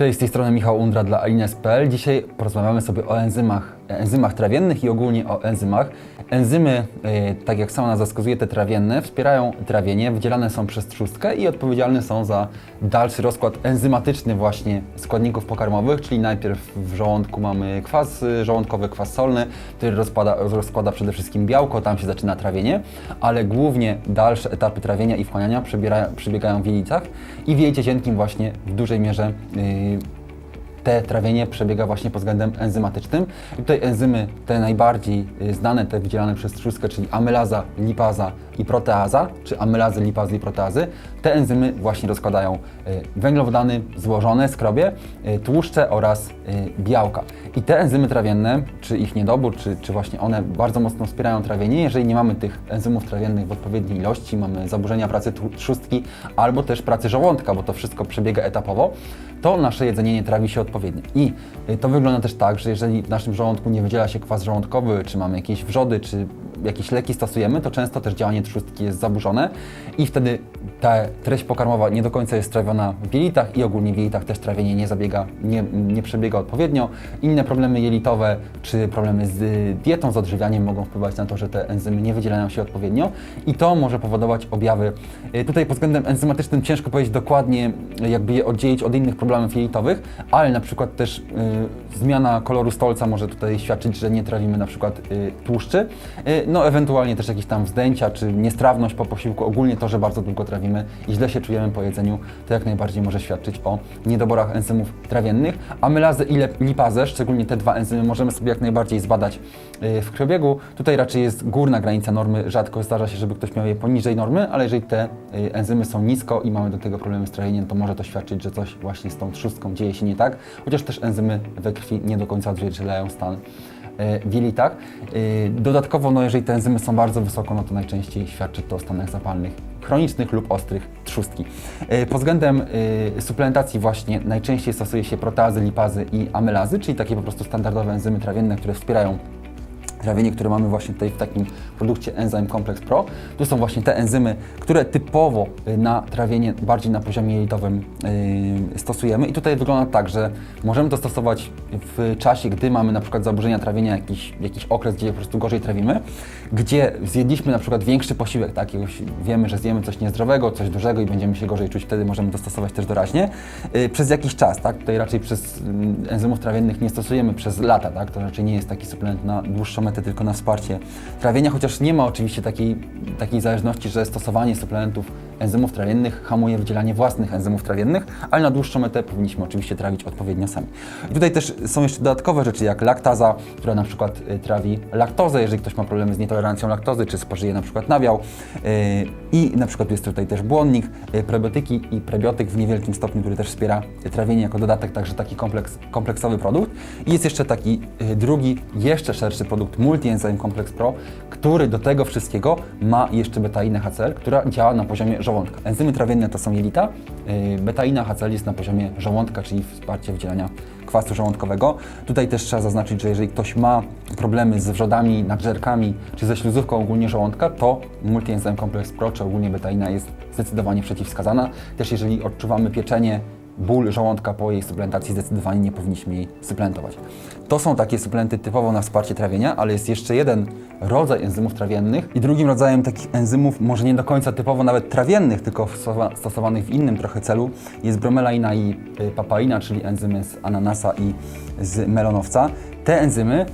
Cześć, z tej strony Michał Undra dla Alines.pl. Dzisiaj porozmawiamy sobie o enzymach, enzymach trawiennych i ogólnie o enzymach. Enzymy, e, tak jak sama nazwa wskazuje, te trawienne, wspierają trawienie, wydzielane są przez trzustkę i odpowiedzialne są za dalszy rozkład enzymatyczny właśnie składników pokarmowych, czyli najpierw w żołądku mamy kwas y, żołądkowy, kwas solny, który rozkłada, rozkłada przede wszystkim białko, tam się zaczyna trawienie, ale głównie dalsze etapy trawienia i wchłaniania przebiegają w jelitach i w jelicie cienkim właśnie w dużej mierze yy, te trawienie przebiega właśnie pod względem enzymatycznym. I tutaj enzymy, te najbardziej y, znane, te wydzielane przez trzustkę, czyli amylaza, lipaza i proteaza, czy amylazy, lipazy i proteazy, te enzymy właśnie rozkładają y, węglowodany złożone, skrobie, y, tłuszcze oraz białka. I te enzymy trawienne, czy ich niedobór, czy, czy właśnie one bardzo mocno wspierają trawienie, jeżeli nie mamy tych enzymów trawiennych w odpowiedniej ilości, mamy zaburzenia pracy trzustki albo też pracy żołądka, bo to wszystko przebiega etapowo, to nasze jedzenie nie trawi się odpowiednio. I y, to wygląda też tak, że jeżeli w naszym żołądku nie wydziela się kwas żołądkowy, czy mamy jakieś wrzody, czy jakieś leki stosujemy, to często też działanie trzustki jest zaburzone i wtedy ta treść pokarmowa nie do końca jest trawiona w jelitach i ogólnie w jelitach też trawienie nie zabiega, nie, nie przebiega odpowiednio. Inne problemy jelitowe czy problemy z dietą, z odżywianiem mogą wpływać na to, że te enzymy nie wydzielają się odpowiednio i to może powodować objawy. Y, Tutaj pod względem enzymatycznym ciężko powiedzieć dokładnie, jakby je oddzielić od innych problemów jelitowych, ale na przykład też y, zmiana koloru stolca może tutaj świadczyć, że nie trawimy na przykład y, tłuszczy. Y, no ewentualnie też jakieś tam wzdęcia czy niestrawność po posiłku, ogólnie to, że bardzo długo trawimy i źle się czujemy po jedzeniu, to jak najbardziej może świadczyć o niedoborach enzymów trawiennych. Amylazę i lep- lipazę, szczególnie te dwa enzymy, możemy sobie jak najbardziej zbadać y, w krwiobiegu. Tutaj raczej jest górna granica normy, rzadko zdarza się, żeby ktoś miał je poniżej normy, ale jeżeli te y, enzymy są nisko i mamy do tego problemy z trawieniem, to może to świadczyć, że coś właśnie z tą trzustką dzieje się nie tak, chociaż też enzymy we krwi nie do końca odzwierciedlają stan w jelitach. E, Dodatkowo, no, jeżeli te enzymy są bardzo wysoko, no to najczęściej świadczy to o stanach zapalnych chronicznych lub ostrych trzustki. E, Pod względem e, suplementacji właśnie najczęściej stosuje się proteazy, lipazy i amylazy, czyli takie po prostu standardowe enzymy trawienne, które wspierają trawienie, które mamy właśnie tutaj w takim produkcie Enzyme Complex Pro. Tu są właśnie te enzymy, które typowo y, na trawienie bardziej na poziomie jelitowym yy, stosujemy. I tutaj wygląda tak, że możemy to stosować w czasie, gdy mamy na przykład zaburzenia trawienia, jakiś, jakiś okres, gdzie po prostu gorzej trawimy, gdzie zjedliśmy na przykład większy posiłek, tak, jakiegoś, wiemy, że zjemy coś niezdrowego, coś dużego i będziemy się gorzej czuć, wtedy możemy to stosować też doraźnie. Yy, przez jakiś czas, tak, tutaj raczej przez mm, enzymów trawiennych nie stosujemy przez lata, tak, to raczej nie jest taki suplement na dłuższą metę, tylko na wsparcie trawienia, chociaż nie ma oczywiście takiej, takiej zależności, że stosowanie suplementów enzymów trawiennych hamuje wydzielanie własnych enzymów trawiennych, ale na dłuższą metę powinniśmy oczywiście trawić odpowiednio sami. I tutaj też są jeszcze dodatkowe rzeczy, jak laktaza, która na przykład y, trawi laktozę, jeżeli ktoś ma problemy z nietolerancją laktozy, czy spożyje na przykład nabiał. Y, I na przykład jest tutaj też błonnik, y, probiotyki i prebiotyk w niewielkim stopniu, który też wspiera trawienie jako dodatek, także taki kompleks, kompleksowy produkt. I jest jeszcze taki drugi, jeszcze szerszy produkt Multi-Enzyme Complex Pro, który do tego wszystkiego ma jeszcze betainę HCl, która działa na poziomie żołądka. Enzymy trawienne to są jelita, y, betaina HCl na poziomie żołądka, czyli wsparcie wydzielania kwasu żołądkowego. Tutaj też trzeba zaznaczyć, że jeżeli ktoś ma problemy z wrzodami, nadżerkami, czy ze śluzówką ogólnie żołądka, to Multi-Enzyme Complex Pro, czy ogólnie betaina jest zdecydowanie przeciwwskazana. Też jeżeli odczuwamy pieczenie, ból żołądka po jej suplementacji zdecydowanie nie powinniśmy jej suplementować. To są takie suplementy typowo na wsparcie trawienia, ale jest jeszcze jeden rodzaj enzymów trawiennych i drugim rodzajem takich enzymów, może nie do końca typowo nawet trawiennych, tylko stosowa- stosowanych w innym trochę celu, jest bromelaina i y, papaina, czyli enzymy z ananasa i z melonowca. Te enzymy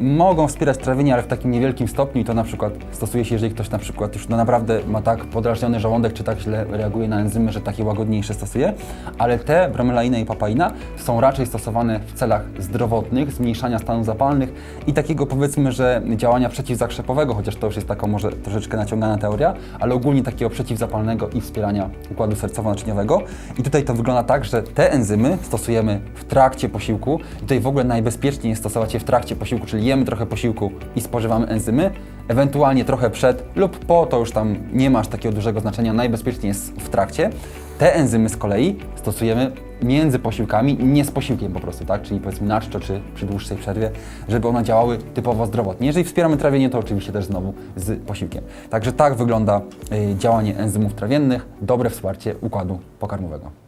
mogą wspierać trawienie, ale w takim niewielkim stopniu i to na przykład stosuje się, jeżeli ktoś na przykład już no naprawdę ma tak podrażniony żołądek, czy tak źle reaguje na enzymy, że takie łagodniejsze stosuje, ale te bromelaina i papaina są raczej stosowane w celach zdrowotnych, zmniejszania stanów zapalnych i takiego powiedzmy, że działania przeciwzakrzepowego, chociaż to już jest taka może troszeczkę naciągana teoria, ale ogólnie takiego przeciwzapalnego i wspierania układu sercowo-naczyniowego. I tutaj to wygląda tak, że te enzymy stosujemy w trakcie posiłku. I tutaj w ogóle najbezpieczniej jest stosować je w trakcie posiłku, czyli jemy trochę posiłku i spożywamy enzymy, ewentualnie trochę przed lub po, to już tam nie ma aż takiego dużego znaczenia, najbezpieczniej jest w trakcie. Te enzymy z kolei stosujemy między posiłkami, nie z posiłkiem po prostu, tak? Czyli powiedzmy na czczo czy przy dłuższej przerwie, żeby one działały typowo zdrowotnie. Jeżeli wspieramy trawienie, to oczywiście też znowu z posiłkiem. Także tak wygląda y, działanie enzymów trawiennych, dobre wsparcie układu pokarmowego.